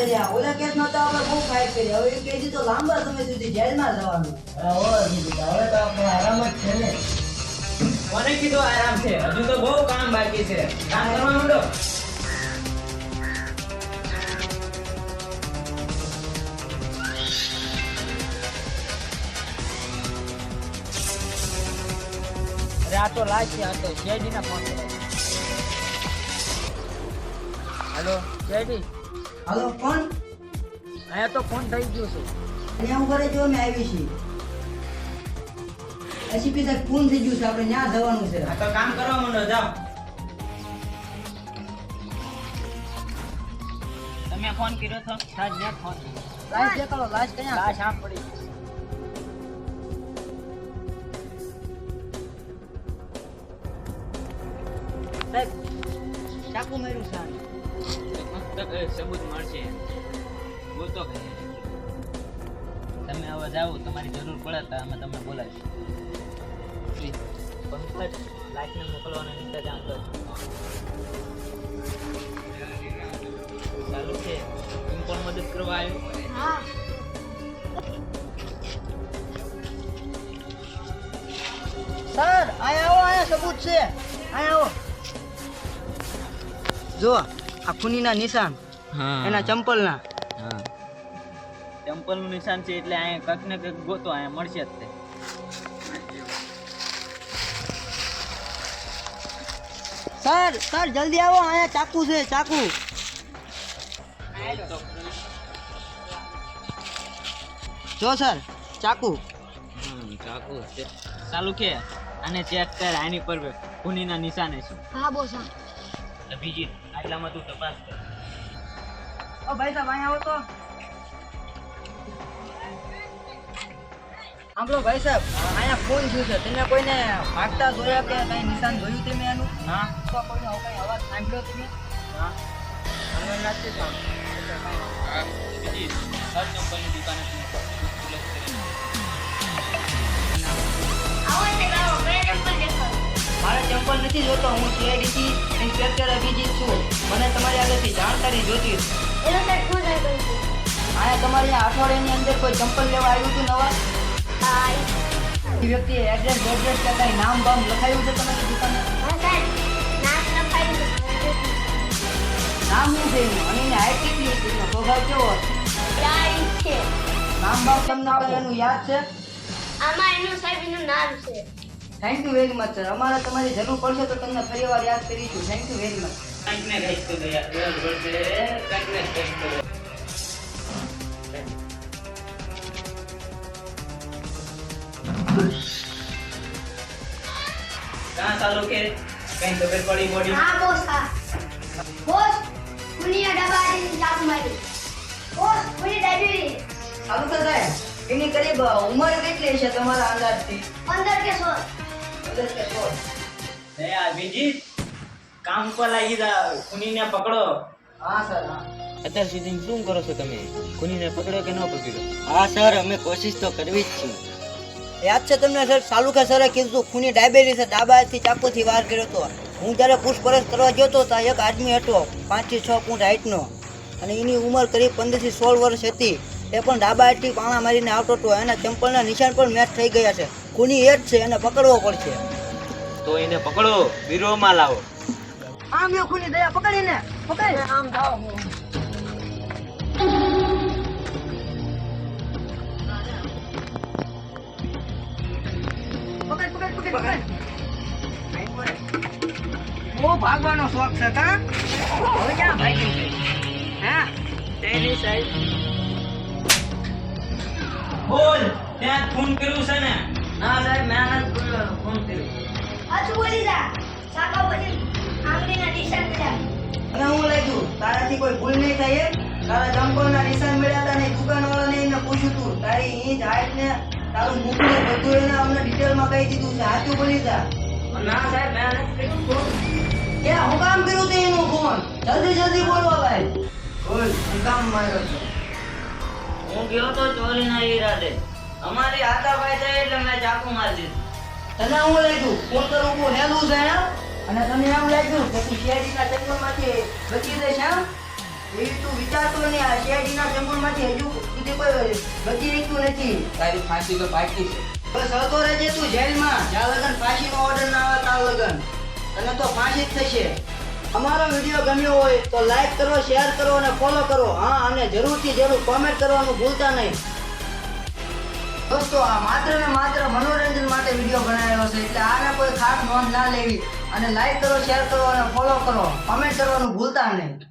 કર્યા. ઓલા કેસમાં તો આપણે બહુ ફાઇટ કરી. હવે એ કેસી તો લાંબા સમય સુધી જેલમાં જવાનું અરે હો દીદી હવે તો આપણો આરામ જ છે ને. કોને કીધું આરામ છે? હજુ તો બહુ કામ બાકી છે. કામ કરવા માંડો. અરે આ તો લાજ આ તો શેરડી ના ફોન કરે હેલો શેરડી હાલો કોણ અહીંયા તો ફોન થઈ ગયો છું. અહીંયા ઊભા રહેજો મેં આવી છીએ એસીપી સાહેબ ફોન થઈ ગયું છે આપણે ત્યાં જવાનું છે. આ તો કામ કરવા માંડો જાઓ. તમે ફોન કર્યો તો? સાહેબ મેં ફોન લાશ દેખાડો લાશ ક્યાં લાશ આમ પડી. સાહેબ ચાકુ માર્યું છે સબૂત મળશે. બોલતો કે તમે હવે જાઓ, તમારી જરૂર પડે તો અમે તમને બોલાવીશું. પંકજ લાઈટને મોકલવાનો ઇંતજામ કર. ચાલુ છે. તું પણ મદદ કરવા આવ્યો? સર આયા આવો આયા સબૂત છે. આયા આવો. જો આ ખૂનીના નિશાન. હા. એના ચંપલના. ચંપલનું નિશાન છે એટલે અહીંયા કંઈક ને કંઈક ગોતો અહીંયા મળશે જ તે. સર સર જલ્દી આવો અહીંયા ચાકુ છે ચાકુ. જો સર ચાકુ. ચાકુ ચાલુ કે? આને ચેક કર આની પર ખૂનીના નિશાને છે હા બોસ બીજી. આટલામાં તું તપાસ કર. ઓ ભાઈ સાહેબ અહીંયા આવો તો. સાંભળો ભાઈ સાહેબ અહીંયા ફોન થયું છે. તમે કોઈને ભાગતા જોયા કે કઈ નિશાન જોયું તમે એનું? ના તો કોઈને આવો કઈ અવાજ સાંભળ્યો તમે? મને નથી સાંભળ્યો. બીજી સર ચંપલની દુકાને દેખાડો મારે ચંપલ નથી જોતો. હું સીઆઈડીથી ઇન્સ્પેક્ટર અભિજીત છું. મને તમારી આગળથી જાણકારી જોતી આયા તમારી અઠવાડિયાની અંદર કોઈ ચંપલ લેવા આવ્યું હતું નવા? વ્યક્તિ વ્યક્તિએ એડ્રેસ એડ્રેસ કે કઈ નામ બામ લખાયું છે તમારી દુકાને? નામ શું છે એનું? અને એની હાઈટ કેટલી હતી? એનો સ્વભાવ કેવો છે. નામ બામ તમને એનું યાદ છે? આમાં એનું સાહેબ એનું નામ છે. Thank you very much sir અમારે તમારી જરૂર પડશે તો તમને ફરી વાર યાદ કરીશું. થેન્ક યુ વેરી મચ સારું તો સાહેબ એની કરીબ ઉંમર કેટલી છે તમારા અંદાજથી? થી પંદર કે સોળ એ આ કામ પર લાગી જા ખૂનીને પકડો. હા સર અત્યાર સુધી શું કરો છો તમે? ખૂનીને પકડ્યો કે ન પકડ્યો હા સર અમે કોશિશ તો કરવી જ છીએ યાદ છે તમને સર? સાલુકા સરે કીધું ખૂની ડાયબેટી છે ડાબાથી ચાકુથી વાર કર્યો હતો હું જ્યારે પૂછપરછ કરવા ગયો હતો ત્યાં એક આદમી હતો પાંચથી છ ફૂટ હાઈટનો. અને એની ઉંમર કરીબ પંદરથી સોળ વર્ષ હતી. એ પણ ડાબા હાથથી પાણા મારીને આવતો હતો. એના ચંપલના નિશાન પણ મેચ થઈ ગયા છે. ખૂની એ જ છે એને પકડવો પડશે. તો એને પકડો બીરોમાં લાવો. આમ યો ખૂની દયા પકડીને પકડી. આમ જાઓ પકડ પકડ પકડ પકડ. બહુ ભાગવાનો શોખ છે કા? હવે ક્યાં ભાગી છે? હા? તેની સાઈડ. બોલ ત્યાં ફોન કર્યું છે ને. ના સાહેબ મેં ફોન કર્યો. હાચું બોલી જા. સાકા પછી આંગળીના નિશાન મળ્યા અને હું લાગ્યું તારાથી કોઈ ભૂલ નહીં થાય એમ? તારા ચંપલના નિશાન મળ્યા હતા ને દુકાનવાળાને એને પૂછ્યું તું. તારી ઈંચ હાઈટ ને તારું બધું એને અમને ડિટેલમાં કહી દીધું છે. સાચું બોલી જા. ના સાહેબ મેં નથી કર્યું કે હું કામ કર્યું તે એનું ફોન? જલ્દી જલ્દી બોલો ભાઈ બોલ હું કામ માર્યો છે? હું ગયો તો ચોરીના ઈરાદે. અમારી હાથાભાઈ થઈ એટલે મેં ચાકુ મારી દીધું. તને હું લાગ્યું? ફોન કરવું બહુ હેલું છે? અને તને એમ લાગ્યું? કે તું શેરડીના જંગલમાંથી બચી જઈશ એમ એવી તું વિચારતો નહીં આ શેરડીના જંગલમાંથી હજુ સુધી કોઈ બચી નીકળ્યું નથી. તારી ફાંસી તો પાકી છે. બસ હતો રહેજે તું જેલમાં. જ્યાં લગન ફાંસીનો ઓર્ડર ના આવે ત્યાં લગન. તને તો ફાંસી જ થશે. અમારો વીડિયો ગમ્યો હોય તો લાઈક કરો શેર કરો અને ફોલો કરો. હા અને જરૂરથી જરૂર કોમેન્ટ કરવાનું ભૂલતા નહીં. દોસ્તો, આ માત્ર ને માત્ર મનોરંજન માટે વીડિયો બનાવેલો છે. એટલે આને કોઈ ખાસ નોંધ ના લેવી. અને લાઈક કરો શેર કરો અને ફોલો કરો. કમેન્ટ કરવાનું ભૂલતા નહીં.